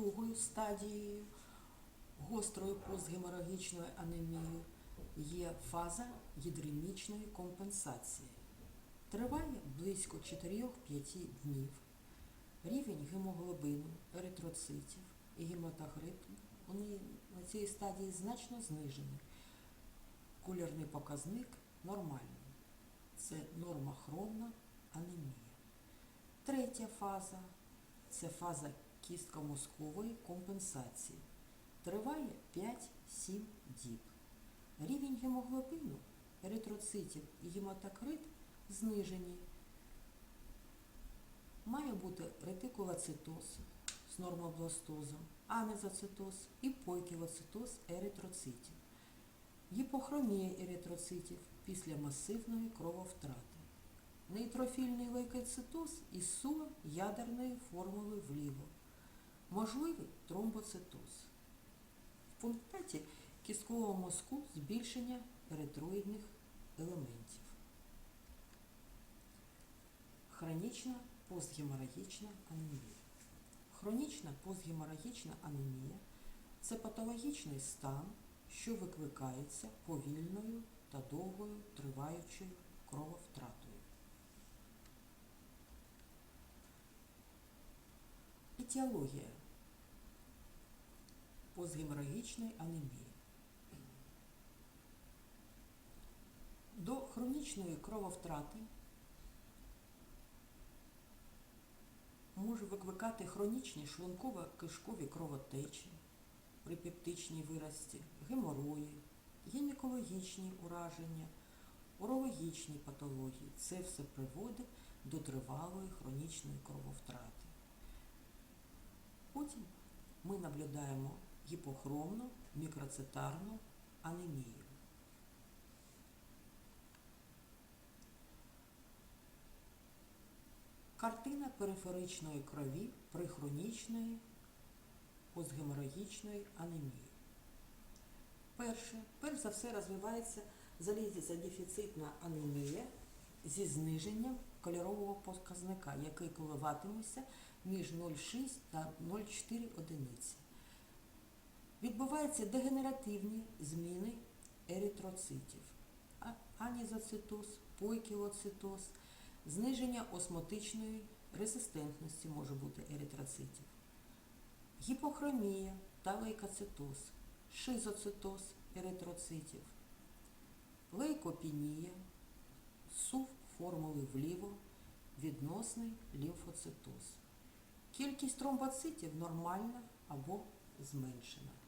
другою стадією гострої постгеморагічної анемії є фаза гідремічної компенсації. Триває близько 4-5 днів. Рівень гемоглобину, еритроцитів і гематокриту вони на цій стадії значно знижені. Кольорний показник нормальний. Це нормохромна анемія. Третя фаза це фаза кістково-мозкової компенсації. Триває 5-7 діб. Рівень гемоглобину, еритроцитів і гематокрит знижені. Має бути ретикулоцитоз з нормобластозом, амезоцитоз і пойкілоцитоз еритроцитів. Гіпохромія еритроцитів після масивної крововтрати. Нейтрофільний лейкоцитоз із сула ядерної формули вліво. Можливий тромбоцитоз. В пунктаті кісткового мозку збільшення еритроїдних елементів. Хронічна постгеморагічна анемія. Хронічна постгеморагічна анемія це патологічний стан, що викликається повільною та довгою триваючою крововтратою. Етіологія постгеморагічної анемії. До хронічної крововтрати може викликати хронічні шлунково-кишкові кровотечі при пептичній вирості, геморої, гінекологічні ураження, урологічні патології. Це все приводить до тривалої хронічної крововтрати. Потім ми наблюдаємо гіпохромну мікроцитарну анемію. Картина периферичної крові при хронічної постгеморагічної анемії. Перше, перш за все розвивається залізозадефіцитна анемія зі зниженням кольорового показника, який коливатиметься між 0,6 та 0,4 одиниці. Відбуваються дегенеративні зміни еритроцитів, анізоцитоз, пойкілоцитоз, зниження осмотичної резистентності може бути еритроцитів, гіпохромія та лейкоцитоз, шизоцитоз еритроцитів, лейкопінія, сув формули вліво, відносний лімфоцитоз. Кількість тромбоцитів нормальна або зменшена.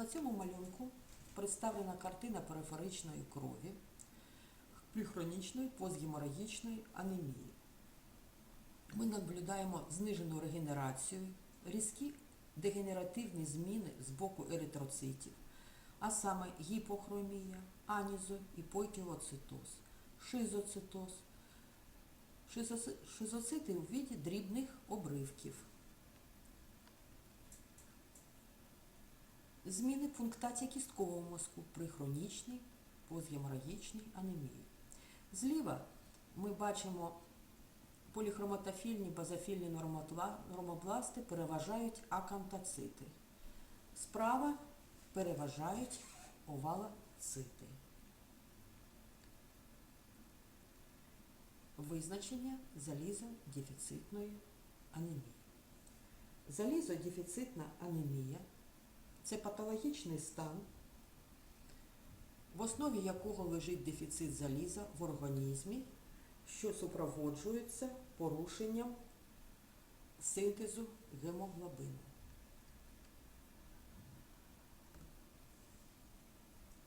На цьому малюнку представлена картина периферичної крові при хронічної постгеморагічної анемії. Ми наблюдаємо знижену регенерацію, різкі дегенеративні зміни з боку еритроцитів, а саме гіпохромія, анізо і пойкілоцитоз, шизоцитоз, шизоцити у виді дрібних обривків. Зміни в кісткового мозку при хронічній постгеморагічній анемії. Зліва ми бачимо поліхроматофільні базофільні нормобласти переважають акантоцити. Справа переважають овалоцити. Визначення залізодефіцитної анемії. Залізодефіцитна анемія це патологічний стан, в основі якого лежить дефіцит заліза в організмі, що супроводжується порушенням синтезу гемоглобину.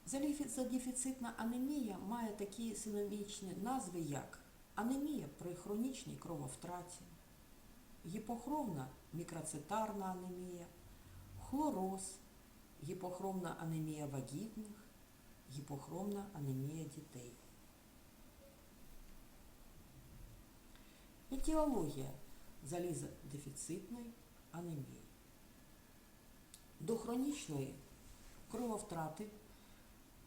Залізодефіцитна анемія має такі синомічні назви, як анемія при хронічній крововтраті, гіпохромна мікроцитарна анемія, хлороз, гіпохромна анемія вагітних, гіпохромна анемія дітей. Етіологія залізодефіцитної анемії. До хронічної крововтрати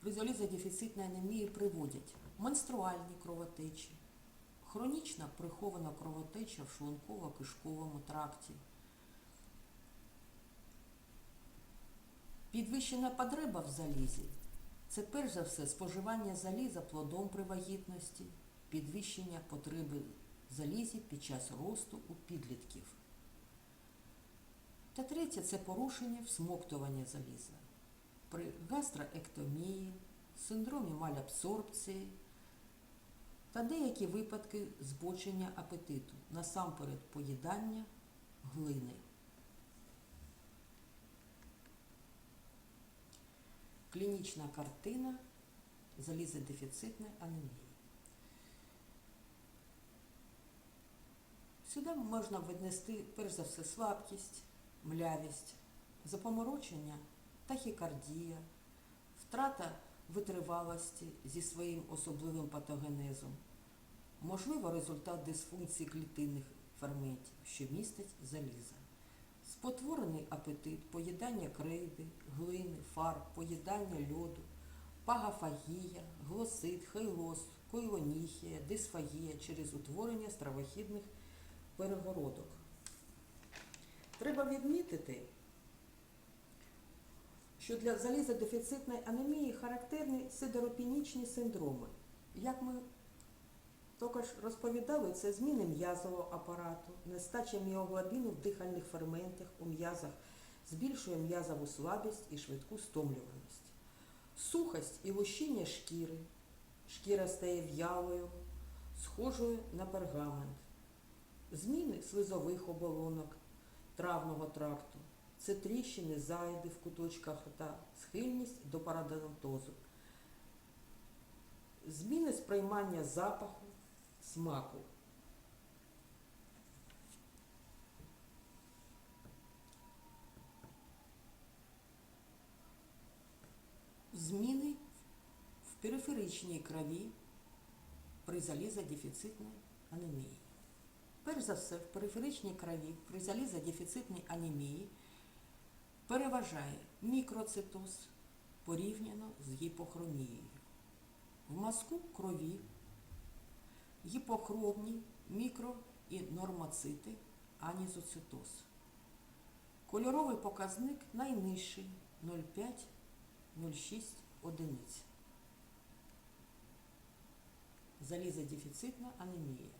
при залізодефіцитній анемії приводять менструальні кровотечі, хронічна прихована кровотеча в шлунково-кишковому тракті, підвищена потреба в залізі це перш за все споживання заліза плодом при вагітності, підвищення потреби в залізі під час росту у підлітків. Та третє це порушення всмоктування заліза при гастроектомії, синдромі малябсорбції та деякі випадки збочення апетиту, насамперед поїдання глини. Клінічна картина залізодефіцитної анемії. Сюди можна віднести перш за все слабкість, млявість, запоморочення, тахікардія, втрата витривалості зі своїм особливим патогенезом, можливо результат дисфункції клітинних ферментів, що містять заліза. Спотворений апетит, поїдання крейди, глини, фарб, поїдання льоду, пагафагія, глосит, хейлоз, койлоніхія, дисфагія через утворення стравохідних перегородок. Треба відмітити, що для залізодефіцитної анемії характерні сидеропінічні синдроми. Як ми також розповідали, це зміни м'язового апарату, нестача міоглобіну в дихальних ферментах у м'язах, збільшує м'язову слабість і швидку стомлюваність. Сухость і лущіння шкіри. Шкіра стає в'ялою, схожою на пергамент. Зміни слизових оболонок, травного тракту. Це тріщини, заїди в куточках рта, схильність до парадонтозу. Зміни сприймання запаху, смаку. Зміни в периферичній крові при залізодефіцитній анемії. Перш за все, в периферичній крові при залізодефіцитній анемії переважає мікроцитоз порівняно з гіпохромією. В мазку крові гіпохромні мікро і нормоцити анізоцитоз. Кольоровий показник найнижчий 0,5-0,6 одиниць. Залізодефіцитна анемія.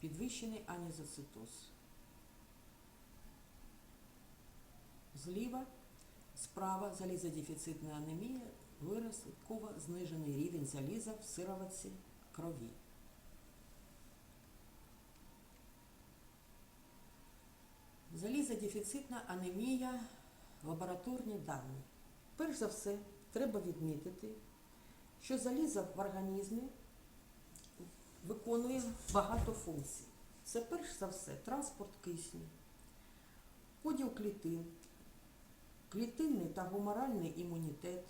Підвищений анізоцитоз. Зліва, справа залізодефіцитна анемія, виразково знижений рівень заліза в сироватці крові. Залізодефіцитна анемія, лабораторні дані. Перш за все, треба відмітити, що залізо в організмі виконує багато функцій. Це перш за все транспорт кисню, поділ клітин, клітинний та гуморальний імунітет,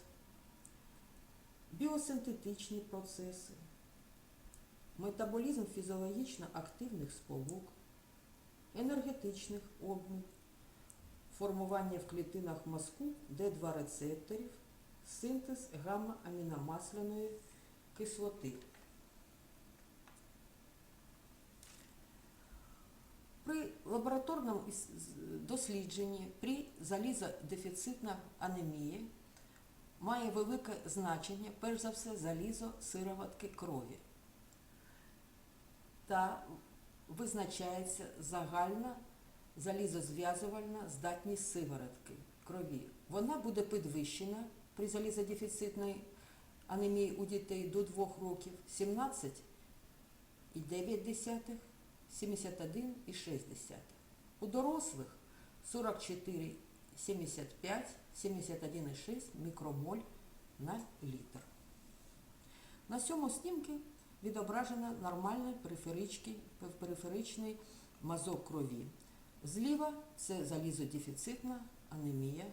біосинтетичні процеси, метаболізм фізіологічно активних сполук, енергетичних обмін, формування в клітинах мозку Д2 рецепторів, синтез гамма-аміномасляної кислоти. При лабораторному дослідженні при залізодефіцитна анемії має велике значення, перш за все, залізо сироватки крові та визначається загальна залізозв'язувальна здатність сиворотки крові. Вона буде підвищена при залізодефіцитній анемії у дітей до 2 років 17,9 71,6. У дорослих 44,75, 71,6 мікромоль на літр. На цьому снімку відображено нормальний периферичний мазок крові. Зліва це залізодефіцитна анемія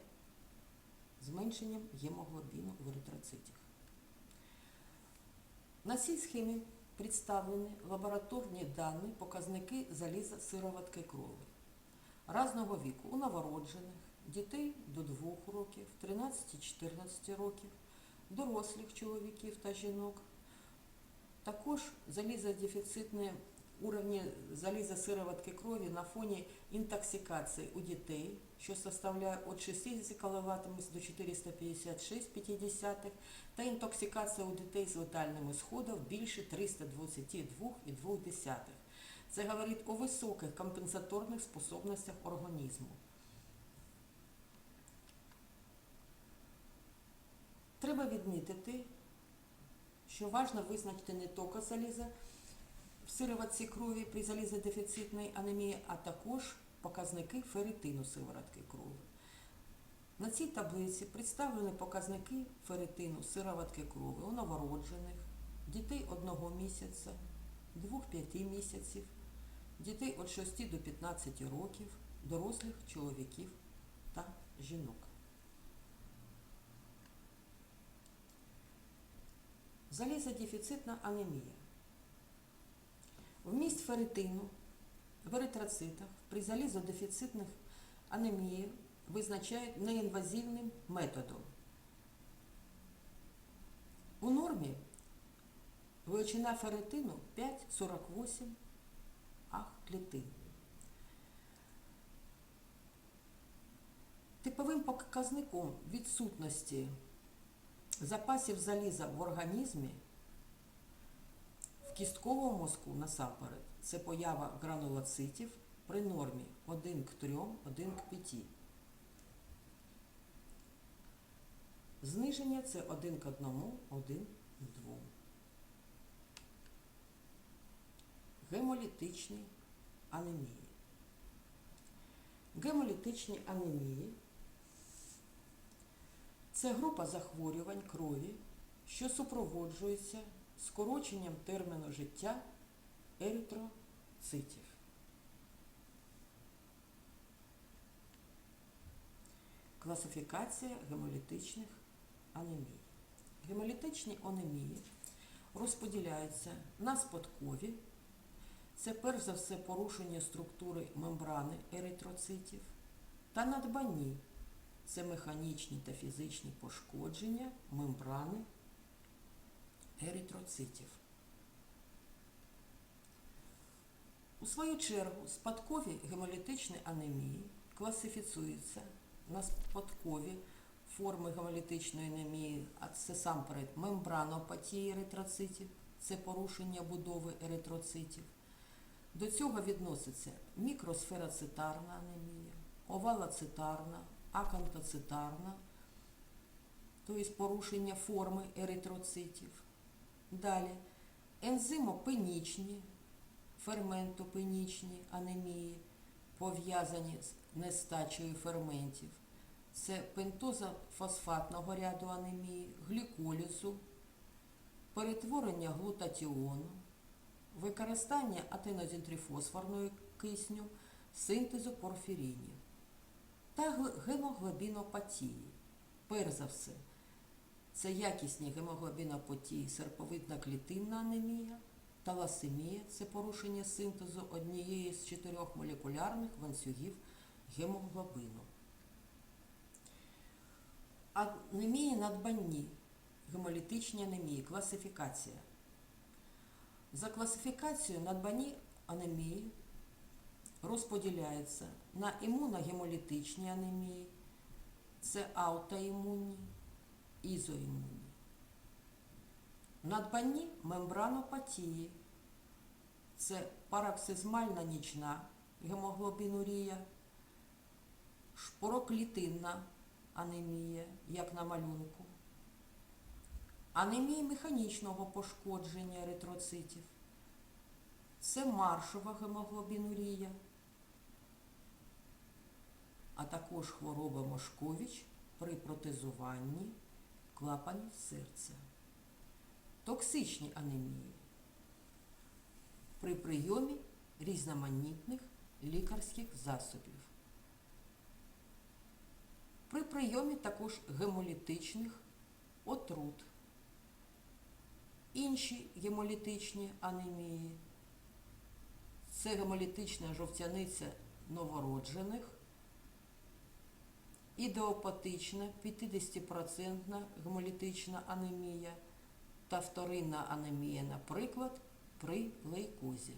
зменшенням гемоглобіну в еритроцитах. На цій схемі представлені лабораторні дані, показники заліза сироватки крові разного віку у новороджених, дітей до 2 років, 13-14 років, дорослих чоловіків та жінок Також залізодефіцитні уровні залізосироватки крові на фоні інтоксикації у дітей, що составляє від 60 кВт до 456,5, та інтоксикація у дітей з летальним ісходом більше 322,2. Це говорить о високих компенсаторних способностях організму. Треба відмітити, що важливо визначити не тільки заліза в сироватці крові при залізодефіцитній анемії, а також показники ферритину сиворотки крові. На цій таблиці представлені показники ферритину сироватки крові у новороджених, дітей 1 місяця, 2-5 місяців, дітей від 6 до 15 років, дорослих чоловіків та жінок. Залізодефіцитна анемія. Вміст ферритину в еритроцитах при залізодефіцитних анемії визначають неінвазивним методом. У нормі величина ферритину 5,48 ах клітин. Типовим показником відсутності запасів заліза в організмі в кістковому мозку насамперед це поява гранулоцитів при нормі 1 к 3, 1 к 5. Зниження це 1 к 1, 1 к 2. Гемолітичні анемії. Гемолітичні анемії це група захворювань крові, що супроводжується скороченням терміну життя еритроцитів. Класифікація гемолітичних анемій. Гемолітичні анемії розподіляються на спадкові, це перш за все порушення структури мембрани еритроцитів, та надбанні це механічні та фізичні пошкодження мембрани еритроцитів. У свою чергу спадкові гемолітичні анемії класифіцюються на спадкові форми гемолітичної анемії, а це сам перед мембранопатії еритроцитів, це порушення будови еритроцитів. До цього відноситься мікросфероцитарна анемія, овалоцитарна, акантоцитарна, тобто порушення форми еритроцитів. Далі ензимопенічні, ферментопенічні анемії, пов'язані з нестачею ферментів. Це пентозофосфатного ряду анемії, гліколізу, перетворення глутатіону, використання атенозінтрифосфорної кисню, синтезу порфірінів та гемоглобінопатії. Перш за все, це якісні гемоглобінопатії, серповидна клітинна анемія, таласемія це порушення синтезу однієї з чотирьох молекулярних ланцюгів гемоглобину. Анемії надбанні, гемолітичні анемії, класифікація. За класифікацією надбанні анемії розподіляються на імуногемолітичні анемії, це аутоімунні, ізоімунні. Надбанні мембранопатії, це параксизмальна нічна гемоглобінурія, шпороклітинна анемія, як на малюнку, анемії механічного пошкодження еритроцитів, це маршова гемоглобінурія, а також хвороба Мошкович при протезуванні клапанів серця. Токсичні анемії при прийомі різноманітних лікарських засобів. При прийомі також гемолітичних отрут. Інші гемолітичні анемії це гемолітична жовтяниця новороджених, ідеопатична 50% гемолітична анемія та вторинна анемія, наприклад, при лейкозі.